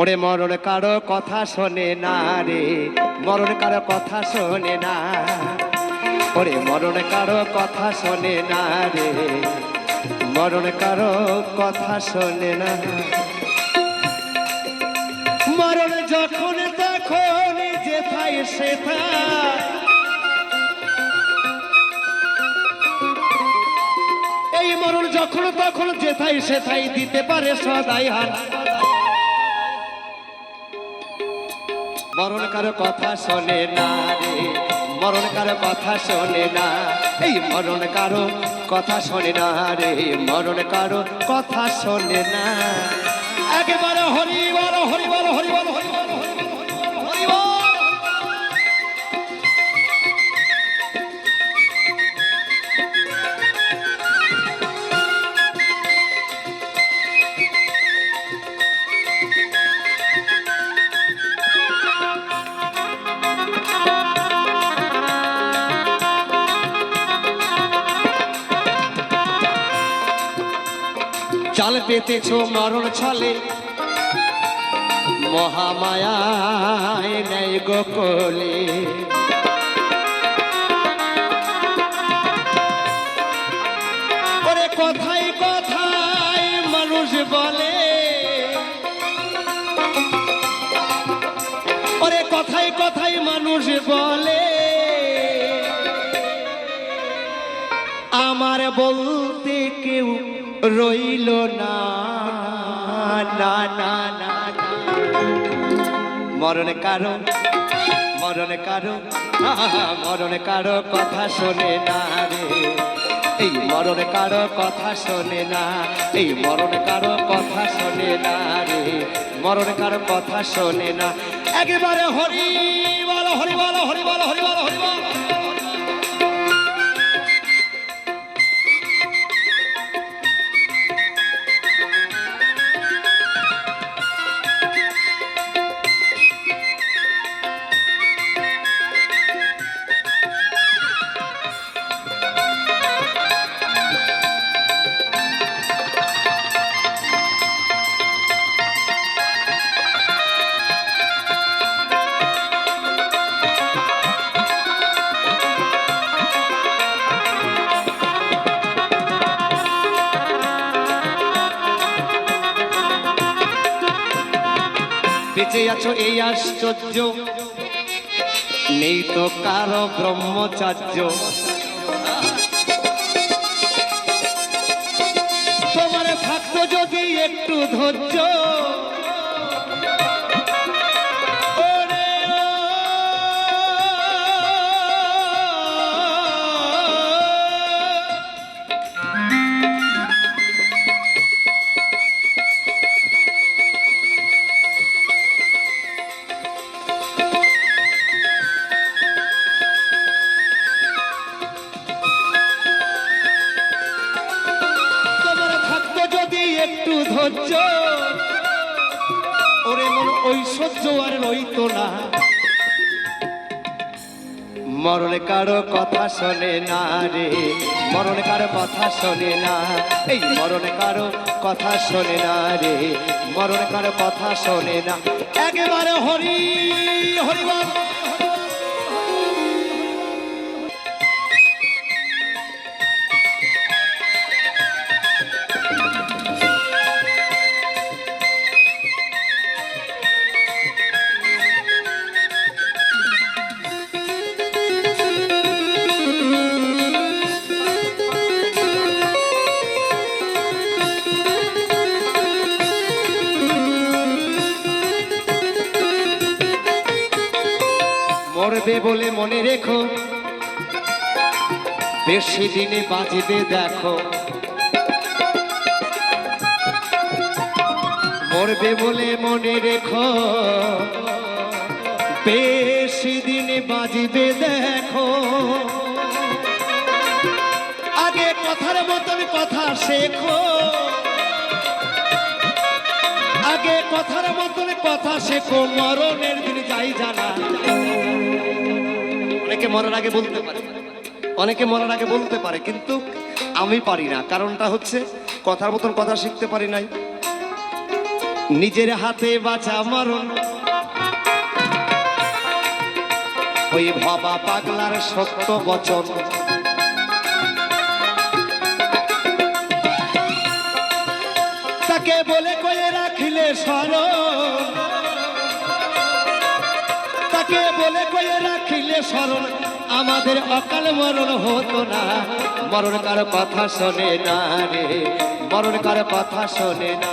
ওরে মরণ কারও কথা শোনে না রে, মরণ কারও কথা শোনে না। ওরে মরণ কারও কথা শোনে না রে, মরণ কারও কথা শোনে না। মরণ যখন তখন যেথায় সেথায় এই মরণ যখন তখন যেথায় সেথায় দিতে পারে সদাই হাত। মরণ কারও কথা শোনে না রে, মরণ কারও কথা শোনে না। এই মরণ কারও কথা শোনে না রে, মরণ কারও কথা শোনে না। একেবারে হরি বল হরি বল হরি বল হরি বল চাল পেতেছ মরণ ছলে। মহামায়ায় নেই গোকলে ওরে কথাই কথাই মানুষ বলে। ওরে কথাই কথাই মানুষ বলে। আমার কেউ রইল না। মরণ কারও মরণ কারও মরণ কারও কথা শোনে না রে। এই মরণ কারও কথা শোনে না, এই মরণ কারও কথা শোনে না রে। মরণ কারও কথা শোনে না। একেবারে হরি বল হরি বল হরি বল হরি বল হরি বল। বেঁচে আছো এই আশ্চর্য। নেই তো কারও ব্রহ্মচার্য। তোমার থাকতো যদি একটু ধৈর্য। একটু ধৈর্য ঐশ্বর্য আর রইতো না। মরণ কারও কথা শোনে না রে, মরণ কারও কথা শোনে না। এই মরণ কারও কথা শোনে না রে, মরণ কারও কথা শোনে না। একেবারে হরি হরি মরবে বলে মনে রেখো। বেশি দিনে বাঁচবে দেখো। মরবে বলে মনে রেখো। বেশি দিনে বাঁচবে দেখো। আগে কথার মতন কথা শেখো। আগে কথার মতন কথা শেখো। মরণের দিন যাই জানা। অনেকে মরার আগে বলতে পারে। অনেকে মরার আগে বলতে পারে, কিন্তু আমি পারি না। কারণটা হচ্ছে, কথার মতন কথা শিখতে পারি নাই। নিজের হাতে বাঁচা মরণ। ওই ভবা পাগলার সত্য বচন। তাকে বলে কয়ে রাখিলে স্মরণ কয়ে রাখিলে স্মরণ, আমাদের অকাল মরণ হতো না। মরণ কার কথা শোনে না রে, মরণ কার কথা শোনে না।